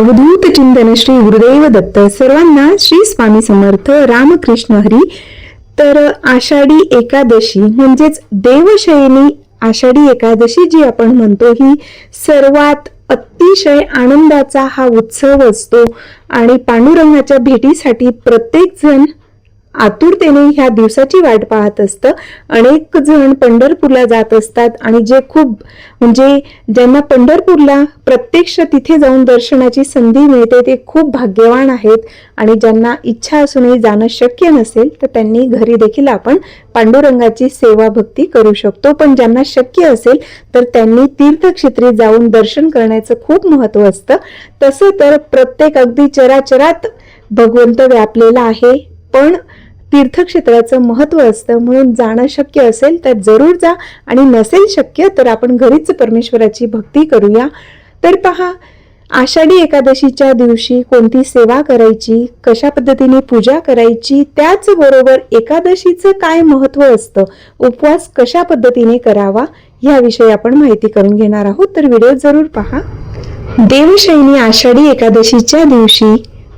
अवधूत चिंतन श्री गुरुदेव दत्त सर्वांना श्री स्वामी समर्थ रामकृष्ण हरी. तर आषाढी एकादशी म्हणजेच देवशयनी आषाढी एकादशी जी आपण म्हणतो ही सर्वात अतिशय आनंदाचा हा उत्सव असतो. आणि पांडुरंगाच्या भेटीसाठी प्रत्येक जण आतुरतेने ह्या दिवसाची वाट पाहत असतं. अनेक जण पंढरपूरला जात असतात आणि जे खूप म्हणजे ज्यांना पंढरपूरला प्रत्यक्ष तिथे जाऊन दर्शनाची संधी मिळते ते खूप भाग्यवान आहेत. आणि ज्यांना इच्छा असूनही जाणं शक्य नसेल तर त्यांनी घरी देखील आपण पांडुरंगाची सेवा भक्ती करू शकतो. पण ज्यांना शक्य असेल तर त्यांनी तीर्थक्षेत्री जाऊन दर्शन करण्याचं खूप महत्त्व असतं. तसं तर प्रत्येक अगदी चराचरात भगवंत व्यापलेला आहे. पण तीर्थक्षेत्राचं महत्त्व असतं म्हणून जाणं शक्य असेल तर जरूर जा. आणि नसेल शक्य तर आपण घरीच परमेश्वराची भक्ती करूया. तर पहा आषाढी एकादशीच्या दिवशी कोणती सेवा करायची कशा पद्धतीने पूजा करायची त्याचबरोबर एकादशीचं काय महत्त्व असतं उपवास कशा पद्धतीने करावा याविषयी आपण माहिती करून घेणार आहोत. तर व्हिडिओ जरूर पहा. देवशैनी आषाढी एकादशीच्या दिवशी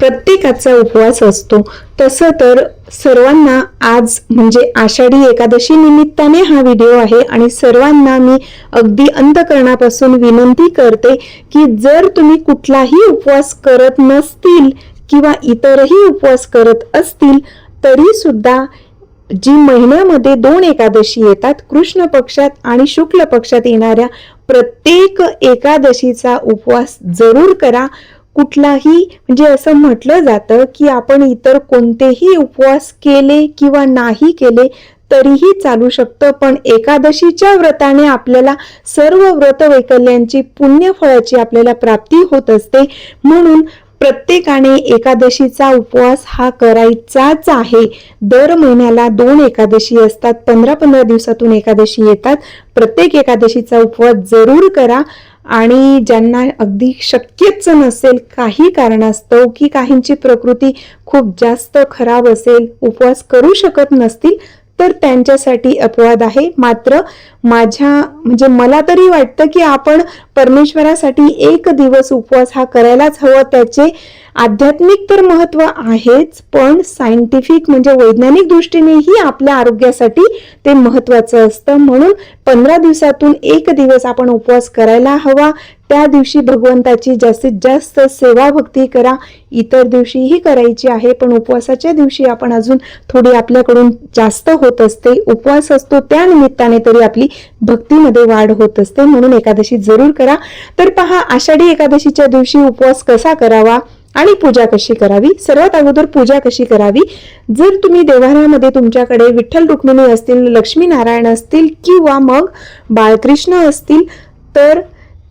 प्रत्येकाचा उपवास असतो. तसं तर सर्वांना आज म्हणजे आषाढी एकादशी निमित्ताने हा व्हिडिओ आहे आणि सर्वांना मी अगदी अंतकरणापासून विनंती करते की जर तुम्ही कुठलाही उपवास करत नसतील किंवा इतरही उपवास करत असतील तरी सुद्धा जी महिन्यामध्ये दोन एकादशी येतात कृष्ण पक्षात आणि शुक्ल पक्षात येणाऱ्या प्रत्येक एकादशीचा उपवास जरूर करा. कुठलाही म्हणजे असं म्हटलं जातं की आपण इतर कोणतेही उपवास केले किंवा नाही केले तरीही चालू शकतं. पण एकादशीच्या व्रताने आपल्याला सर्व व्रत वैकल्यांची पुण्यफळाची आपल्याला प्राप्ती होत असते. म्हणून प्रत्येकाने एकादशीचा उपवास हा करायचाच आहे. दर महिन्याला दोन एकादशी असतात पंधरा पंधरा दिवसातून एकादशी येतात. प्रत्येक एकादशीचा उपवास जरूर करा. आणि ज्यांना अगदी शक्यच नसेल काही कारणास्तव की काहींची प्रकृती खूप जास्त खराब असेल उपवास करू शकत नसतील तर त्यांच्यासाठी अपवाद आहे. मात्र माझ्या म्हणजे मला तरी वाटतं की आपण परमेश्वरासाठी एक दिवस उपवास हा करायलाच हवा. त्याचे आध्यात्मिक तर महत्त्व आहेच पण सायंटिफिक म्हणजे वैज्ञानिक दृष्टीनेही आपल्या आरोग्यासाठी ते महत्वाचं असतं. म्हणून पंधरा दिवसातून एक दिवस आपण उपवास करायला हवा. त्या दिवशी भगवंताची जास्तीत जास्त सेवा भक्ती करा. इतर दिवशीही करायची आहे पण उपवासाच्या दिवशी आपण अजून थोडी आपल्याकडून जास्त होत असते. उपवास असतो त्या निमित्ताने तरी आपली भक्तीमध्ये वाढ होत असते. म्हणून एकादशी जरूर करा. तर पहा आषाढी एकादशीच्या दिवशी उपवास कसा करावा आणि पूजा कशी करावी? सर्वात अगोदर पूजा कशी करावी? जर तुम्ही देवाऱ्यामध्ये तुमच्याकडे विठ्ठल रुक्मिणी असतील लक्ष्मी नारायण असतील किंवा मग बाळकृष्ण असतील तर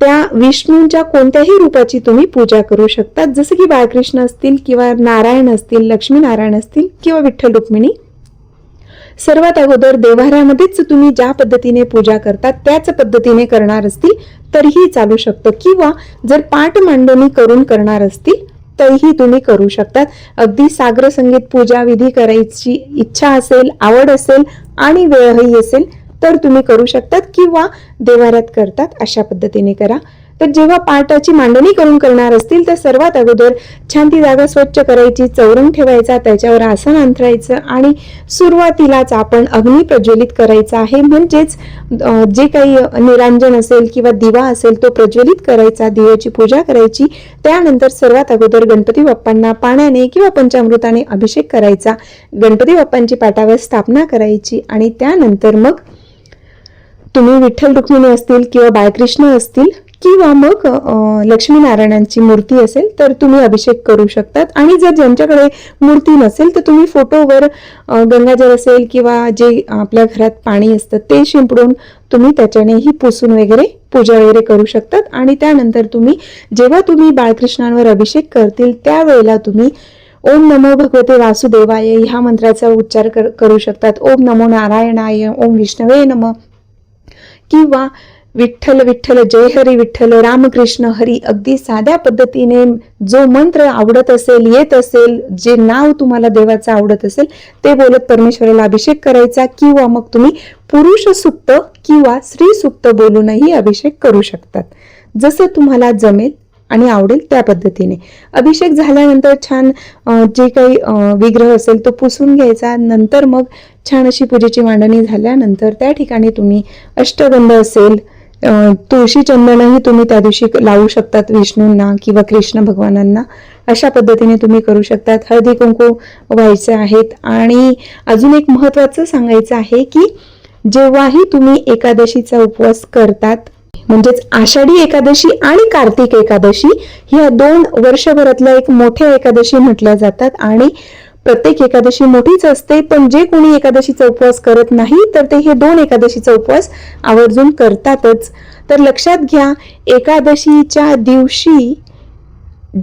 त्या विष्णूंच्या कोणत्याही रूपाची तुम्ही पूजा करू शकता जसं की बाळकृष्ण असतील किंवा नारायण असतील लक्ष्मी नारायण असतील किंवा विठ्ठल रुक्मिणी. सर्वात अगोदर देवाऱ्यामध्येच तुम्ही ज्या पद्धतीने पूजा करतात त्याच पद्धतीने करणार असतील तरीही चालू शकतं. किंवा जर पाठ मांडणी करून करणार असतील तरीही तुम्ही करू शकतात. अगदी सागर संगीत पूजा विधी करायची इच्छा असेल आवड असेल आणि वेळही असेल तर तुम्ही करू शकतात किंवा देवाऱ्यात करतात अशा पद्धतीने करा. तर जेव्हा पाटाची मांडणी करून करणार असतील तर सर्वात अगोदर छान ती जागा स्वच्छ करायची चौरंग ठेवायचा त्याच्यावर आसन अंथरायचं आणि सुरुवातीलाच आपण अग्नी प्रज्वलित करायचा आहे. म्हणजेच जे काही निरांजन असेल किंवा दिवा असेल तो प्रज्वलित करायचा दिव्याची पूजा करायची. त्यानंतर सर्वात अगोदर गणपती बाप्पांना पाण्याने किंवा पंचामृताने अभिषेक करायचा. गणपती बाप्पांची पाटावर स्थापना करायची आणि त्यानंतर मग तुम्ही विठ्ठल रुक्मिणी असतील किंवा बाळकृष्ण असतील किंवा मग लक्ष्मीनारायणांची मूर्ती असेल तर तुम्ही अभिषेक करू शकतात. आणि जर ज्यांच्याकडे मूर्ती नसेल तर तुम्ही फोटोवर गंगाजल असेल किंवा जे आपल्या घरात पाणी असतं ते शिंपडून तुम्ही त्याच्यानेही पुसून वगैरे पूजा वगैरे करू शकतात. आणि त्यानंतर तुम्ही जेव्हा तुम्ही बाळकृष्णांवर अभिषेक करतील त्यावेळेला तुम्ही ओम नमो भगवते वासुदेवाय ह्या मंत्राचा उच्चार कर- करू शकतात. ओम नमो नारायणाय ओम विष्णवे नम. किंवा विठ्ठल विठ्ठल जय हरी विठ्ठल रामकृष्ण हरी अगदी साध्या पद्धतीने जो मंत्र आवडत असेल येत असेल जे नाव तुम्हाला देवाचं आवडत असेल ते बोलत परमेश्वराला अभिषेक करायचा किंवा मग तुम्ही पुरुष सुक्त किंवा स्त्री सुक्त बोलूनही अभिषेक करू शकतात. जसं तुम्हाला जमेल आणि आवडेल त्या पद्धतीने. अभिषेक झाल्यानंतर छान जे काही विग्रह असेल तो पुसून घ्यायचा. नंतर मग छान अशी पूजेची मांडणी झाल्यानंतर त्या ठिकाणी तुम्ही अष्टगंध असेल तुळशी चंदनही तुम्ही त्या दिवशी लावू शकतात विष्णूंना किंवा कृष्ण भगवानांना. अशा पद्धतीने तुम्ही करू शकतात. हळदी कुंकू व्हायचे आहेत. आणि अजून एक महत्त्वाचं सांगायचं आहे की जेव्हाही तुम्ही एकादशीचा उपवास करतात म्हणजेच आषाढी एकादशी आणि कार्तिक एकादशी ह्या दोन वर्षभरातल्या एक मोठ्या एकादशी म्हटल्या जातात आणि प्रत्येक एकादशी मोठीच असते पण जे कोणी एकादशीचा उपवास करत नाही तर ते हे दोन एकादशीचा उपवास आवर्जून करतातच. तर लक्षात घ्या एकादशीच्या दिवशी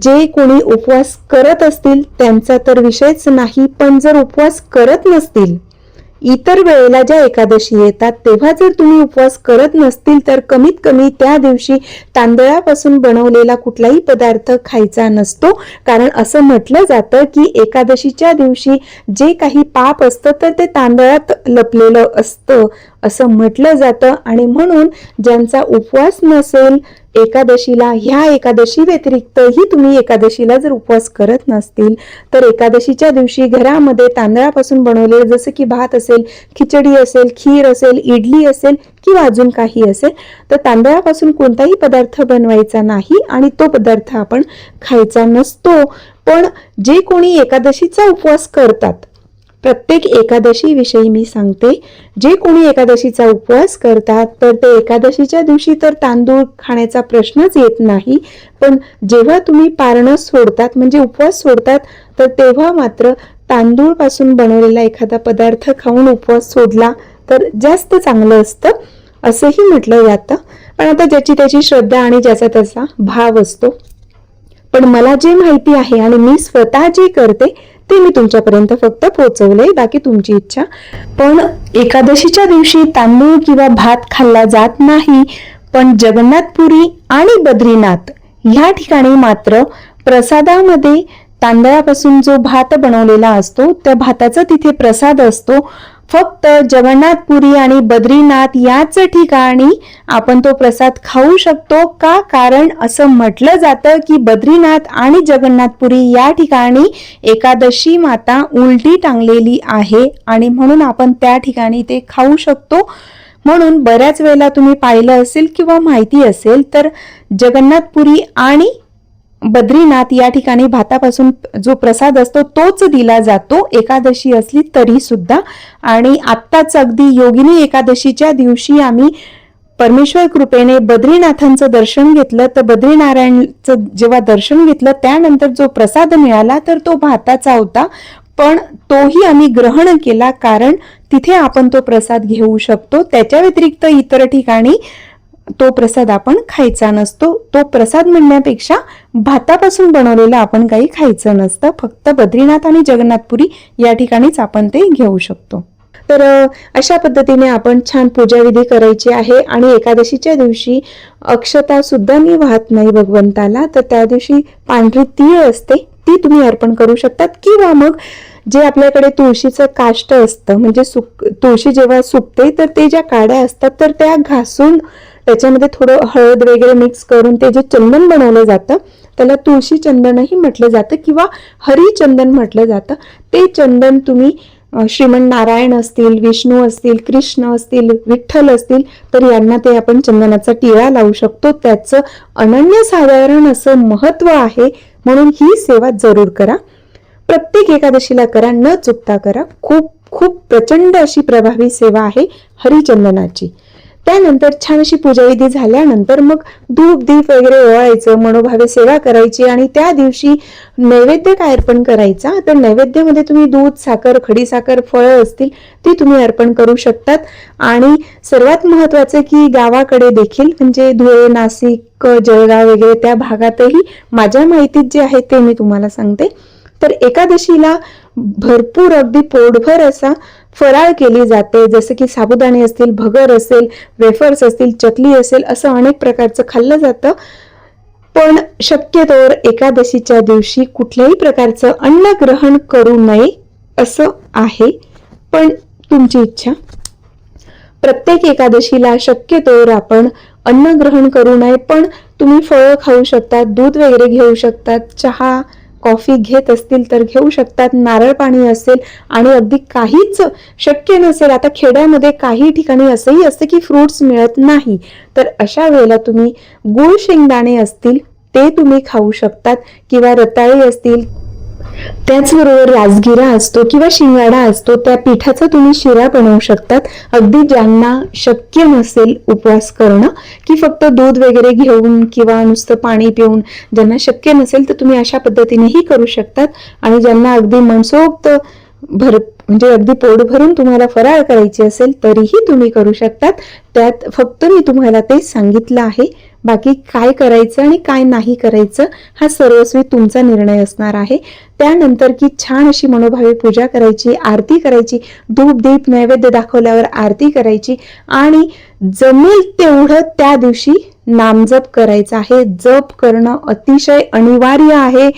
जे कोणी उपवास करत असतील त्यांचा तर विषयच नाही पण जर उपवास करत नसतील इतर वेळेला ज्या एकादशी येतात तेव्हा जर तुम्ही उपवास करत नसतील तर कमीत कमी त्या दिवशी तांदळापासून बनवलेला कुठलाही पदार्थ खायचा नसतो. कारण असं म्हटलं जातं की एकादशीच्या दिवशी जे काही पाप असतं तर ते तांदळात लपलेलं असतं असं म्हटलं जातं. आणि म्हणून ज्यांचा उपवास नसेल एकादशीला ह्या एकादशी व्यतिरिक्तही तुम्ही एकादशीला जर उपवास करत नसतील तर एकादशीच्या दिवशी घरामध्ये तांदळापासून बनवले जसं की भात असेल खिचडी असेल खीर असेल इडली असेल किंवा अजून काही असेल तर तांदळापासून कोणताही पदार्थ बनवायचा नाही आणि तो पदार्थ आपण खायचा नसतो. पण जे कोणी एकादशीचा उपवास करतात प्रत्येक एकादशी विषयी मी सांगते. जे कोणी एकादशीचा उपवास करतात तर ते एकादशीच्या दिवशी तर तांदूळ खाण्याचा प्रश्नच येत नाही. पण जेव्हा तुम्ही पारणं सोडतात म्हणजे उपवास सोडतात तर तेव्हा मात्र तांदूळपासून बनवलेला एखादा पदार्थ खाऊन उपवास सोडला तर जास्त चांगलं असतं असंही म्हटलं जातं. पण आता ज्याची त्याची श्रद्धा आणि ज्याचा त्याचा भाव असतो. पण मला जे माहिती आहे आणि मी स्वतः जे करते ते मी तुमच्यापर्यंत फक्त पोहोचवले बाकी तुमची इच्छा. पण एकादशीच्या दिवशी तांदूळ किंवा भात खाल्ला जात नाही पण जगन्नाथपुरी आणि बद्रीनाथ ह्या ठिकाणी मात्र प्रसादामध्ये तांदळापासून जो भात बनवलेला असतो त्या भाताचा तिथे प्रसाद असतो. फक्त जगन्नाथपुरी आणि बद्रीनाथ याच ठिकाणी आपण तो प्रसाद खाऊ शकतो का? कारण असं म्हटलं जातं की बद्रीनाथ आणि जगन्नाथपुरी या ठिकाणी एकादशी माता उलटी टांगलेली आहे आणि म्हणून आपण त्या ठिकाणी ते खाऊ शकतो. म्हणून बऱ्याच वेळेला तुम्ही पाहिलं असेल किंवा माहिती असेल तर जगन्नाथपुरी आणि बद्रीनाथ या ठिकाणी भातापासून जो प्रसाद असतो तोच दिला जातो. एकादशी असली तरी सुद्धा. आणि आत्ताच अगदी योगिनी एकादशीच्या दिवशी आम्ही परमेश्वर कृपेने बद्रीनाथांचं दर्शन घेतलं. तर बद्रीनारायणचं जेव्हा दर्शन घेतलं त्यानंतर जो प्रसाद मिळाला तर तो भाताचा होता. पण तोही आम्ही ग्रहण केला कारण तिथे आपण तो प्रसाद घेऊ शकतो. त्याच्या व्यतिरिक्त इतर ठिकाणी तो प्रसाद आपण खायचा नसतो. तो प्रसाद म्हणण्यापेक्षा भातापासून बनवलेला आपण काही खायचं नसतं. फक्त बद्रीनाथ आणि जगन्नाथपुरी या ठिकाणीच आपण ते घेऊ शकतो. तर अशा पद्धतीने आपण छान पूजाविधी करायची आहे आणि एकादशीच्या दिवशी अक्षता सुद्धा मी वाहत नाही भगवंताला. तर त्या दिवशी पांढरी तीळ असते ती तुम्ही अर्पण करू शकतात. किंवा मग जे आपल्याकडे तुळशीचं काष्ट असतं म्हणजे सुक तुळशी जेव्हा सुकते तर ते ज्या काड्या असतात तर त्या घासून त्याच्यामध्ये थोडं हळद वगैरे मिक्स करून ते जे चंदन बनवलं जातं त्याला तुळशी चंदनही म्हटलं जातं किंवा हरिचंदन म्हटलं जातं. ते चंदन तुम्ही श्रीमंत नारायण असतील विष्णू असतील कृष्ण असतील विठ्ठल असतील तर यांना ते आपण चंदनाचा टिळा लावू शकतो. त्याचं अनन्यसाधारण असं महत्त्व आहे म्हणून ही सेवा जरूर करा. प्रत्येक एकादशीला करा न चुकता करा. खूप खूप प्रचंड अशी प्रभावी सेवा आहे हरिचंदनाची त्यानंतर छान अशी पूजाविधी झाल्यानंतर मग धूप दीप वगैरे ओवाळायचं मनोभावे सेवा करायची आणि त्या दिवशी नैवेद्य काय अर्पण करायचा? तर नैवेद्यामध्ये तुम्ही दूध साखर खडीसाखर फळं असतील ती तुम्ही अर्पण करू शकतात. आणि सर्वात महत्वाचं की गावाकडे देखील म्हणजे धुळे नाशिक जळगाव वगैरे त्या भागातही माझ्या माहितीत जे आहे ते मी तुम्हाला सांगते. तर एकादशीला भरपूर अगदी पोटभर असा फराळ केली जाते. जसं की साबुदाणे असतील भगर असेल वेफर्स असतील चकली असेल असं अनेक प्रकारचं खाल्लं जातं. पण शक्यतोवर एकादशीच्या दिवशी कुठल्याही प्रकारचं अन्न ग्रहण करू नये असं आहे. पण तुमची इच्छा. प्रत्येक एकादशीला शक्यतोवर आपण अन्न ग्रहण करू नये पण तुम्ही फळं खाऊ शकतात दूध वगैरे घेऊ शकतात चहा कॉफी घेत असतील तर घेऊ शकतात. नारळ पाणी असेल आणि अगदी काहीच शक्य नसेल. आता खेड्यामध्ये काही ठिकाणी असंही असतं की फ्रुट्स मिळत नाही. तर अशा वेळेला तुम्ही गुळ शेंगदाणे असतील ते तुम्ही खाऊ शकतात. किंवा रताळे असतील त्याचबरोबर राजगिरा असतो किंवा शिंगाडा असतो त्या पिठाचा तुम्ही शिरा बनवू शकतात. अगदी ज्यांना शक्य नसेल उपवास करणं की फक्त दूध वगैरे घेऊन किंवा नुसतं पाणी पिऊन ज्यांना शक्य नसेल तर तुम्ही अशा पद्धतीनेही करू शकतात. आणि ज्यांना अगदी मनसोक्त भर म्हणजे अगदी पोट भरून तुम्हाला फराळ करायची असेल तरीही तुम्ही करू शकतात. त्यात फक्त मी तुम्हाला ते सांगितलं आहे. बाकी काय करायचं आणि काय नाही करायचं हा सर्वस्वी तुमचा निर्णय असणार आहे. त्यानंतर की छान अशी मनोभावे पूजा करायची आरती करायची धूप दीप नैवेद्य दाखवल्यावर आरती करायची आणि जमेल तेवढं त्या दिवशी नामजप करायचं आहे. जप करणं अतिशय अनिवार्य आहे.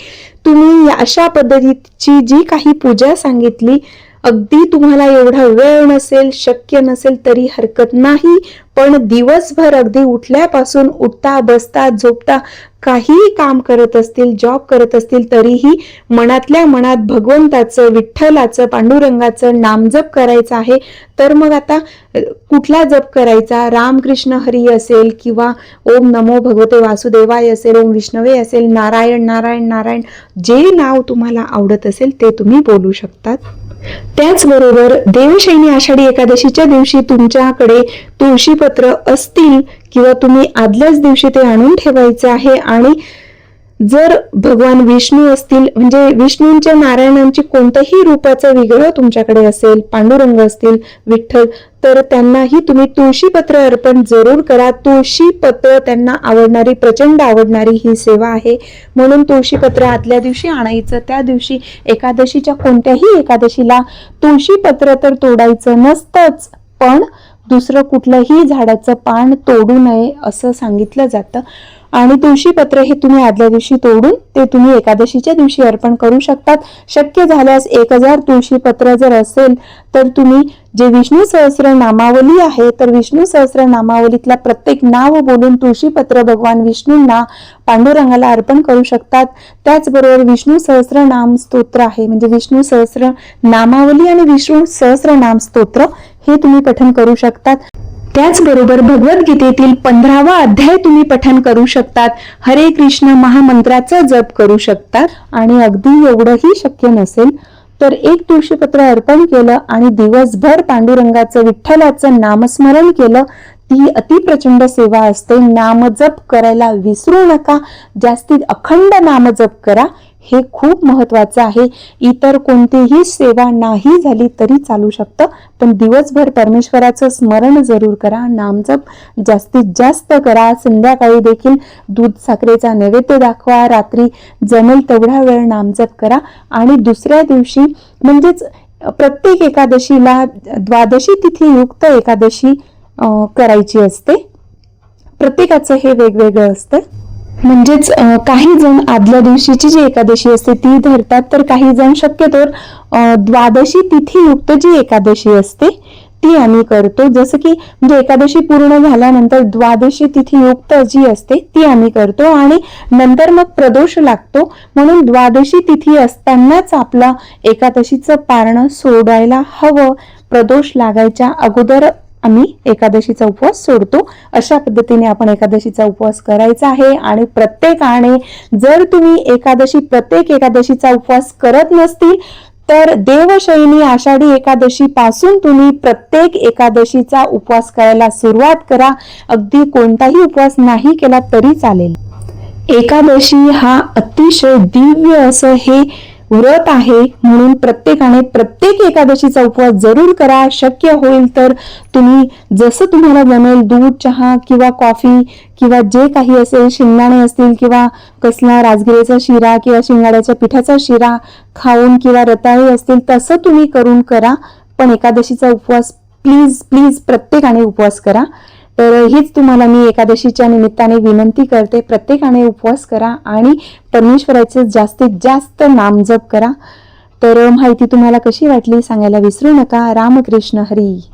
तुम्ही अशा पद्धतीची जी काही पूजा सांगितली अगदी तुम्हाला एवढा वेळ नसेल शक्य नसेल तरी हरकत नाही. पण दिवसभर अगदी उठल्यापासून उठता बसता झोपता काहीही काम करत असतील जॉब करत असतील तरीही मनातल्या मनात भगवंताचं विठ्ठलाचं पांडुरंगाचं नामजप करायचं आहे. तर मग आता कुठला जप करायचा? रामकृष्ण हरी असेल किंवा ओम नमो भगवते वासुदेवाय असेल ओम विष्णवे असेल नारायण नारायण नारायण जे नाव तुम्हाला आवडत असेल ते तुम्ही बोलू शकतात. त्याचबरोबर देवशैनी आषाढी एकादशीच्या दिवशी तुमच्याकडे तुळशीपत्र असतील किंवा तुम्ही आदल्याच दिवशी ते आणून ठेवायचे आहे आणि जर भगवान विष्णू असतील म्हणजे विष्णूंच्या नारायणांची कोणत्याही रूपाचं विग्रह तुमच्याकडे असेल पांडुरंग असतील विठ्ठल तर त्यांनाही तुम्ही तुळशीपत्र अर्पण जरूर करा. तुळशीपत्र त्यांना आवडणारी प्रचंड आवडणारी ही सेवा आहे. म्हणून तुळशीपत्र आदल्या दिवशी आणायचं त्या दिवशी एकादशीच्या कोणत्याही एकादशीला तुळशीपत्र तर तोडायचं नसतंच पण दुसरं कुठलंही झाडाचं पान तोडू नये असं सांगितलं जातं. आणि तुळशीपत्र हे तुम्ही आदल्या दिवशी तोडून ते तुम्ही एकादशीच्या दिवशी अर्पण करू शकतात. शक्य झाल्यास एक हजार तुळशीपत्र जर असेल तर तुम्ही जे विष्णू सहस्र नामावली आहे तर विष्णू सहस्र नामावलीतला प्रत्येक नाव बोलून तुळशीपत्र भगवान विष्णूंना पांडुरंगाला अर्पण करू शकतात. त्याचबरोबर विष्णू सहस्र नाम स्तोत्र आहे. म्हणजे विष्णू सहस्र नामावली आणि विष्णू सहस्र नाम स्तोत्र हे तुम्ही पठन करू शकतात. त्याचबरोबर भगवद्गीतेतील पंधरावा अध्याय तुम्ही पठन करू शकतात. हरे कृष्ण महामंत्राचा जप करू शकतात. आणि अगदी एवढंही शक्य नसेल तर एक तुळशीपत्र अर्पण केलं आणि दिवसभर पांडुरंगाचं विठ्ठलाचं नामस्मरण केलं ती अतिप्रचंड सेवा असते. नामजप करायला विसरू नका. जास्तीत अखंड नामजप करा. हे खूप महत्वाचं आहे. इतर कोणतीही सेवा नाही झाली तरी चालू शकतं. पण दिवसभर परमेश्वराचं स्मरण जरूर करा. नामजप जास्तीत जास्त करा. संध्याकाळी देखील दूध साखरेचा नैवेद्य दाखवा. रात्री जमेल तेवढा वेळ नामजप करा. आणि दुसऱ्या दिवशी म्हणजेच प्रत्येक एकादशीला द्वादशी तिथी युक्त एकादशी करायची असते. प्रत्येकाचं हे वेगवेगळं असतं. म्हणजेच काही जण आदल्या दिवशीची जी एकादशी असते ती धरतात तर काही जण शक्यतोर द्वादशी तिथीयुक्त जी एकादशी असते ती आम्ही करतो. जसं की म्हणजे एकादशी पूर्ण झाल्यानंतर द्वादशी तिथीयुक्त जी असते ती आम्ही करतो आणि नंतर मग प्रदोष लागतो. म्हणून द्वादशी तिथी असतानाच आपला एकादशीचं पारणं सोडायला हवं. प्रदोष लागायच्या अगोदर आम्ही एकादशीचा उपवास सोडतो. अशा पद्धतीने आपण एकादशीचा उपवास करायचा आहे आणि प्रत्येकाने जर तुम्ही एकादशी प्रत्येक एकादशीचा उपवास करत नसतील तर देवशैनी आषाढी एकादशी पासून तुम्ही प्रत्येक एकादशीचा उपवास करायला सुरुवात करा. अगदी कोणताही उपवास नाही केला तरी चालेल. एकादशी हा अतिशय दिव्य असं हे व्रत आहे. म्हणून प्रत्येकाने प्रत्येक एकादशीचा उपवास जरूर करा. शक्य होईल तर तुम्ही जसं तुम्हाला जमेल दूध चहा किंवा कॉफी किंवा जे काही असेल शेंगदाणे असतील किंवा कसला राजगिरेचा शिरा किंवा शिंगाड्याच्या पिठाचा शिरा खाऊन किंवा रताळी असतील तसं तुम्ही करून करा. पण एकादशीचा उपवास प्लीज प्लीज प्रत्येकाने उपवास करा. तर हीच तुम्हाला मी एकादशीच्या निमित्ताने विनंती करते. प्रत्येकाने उपवास करा आणि परमेश्वराचे जास्तीत जास्त नामजप करा. तर माहिती तुम्हाला कशी वाटली सांगायला विसरू नका. रामकृष्ण हरी.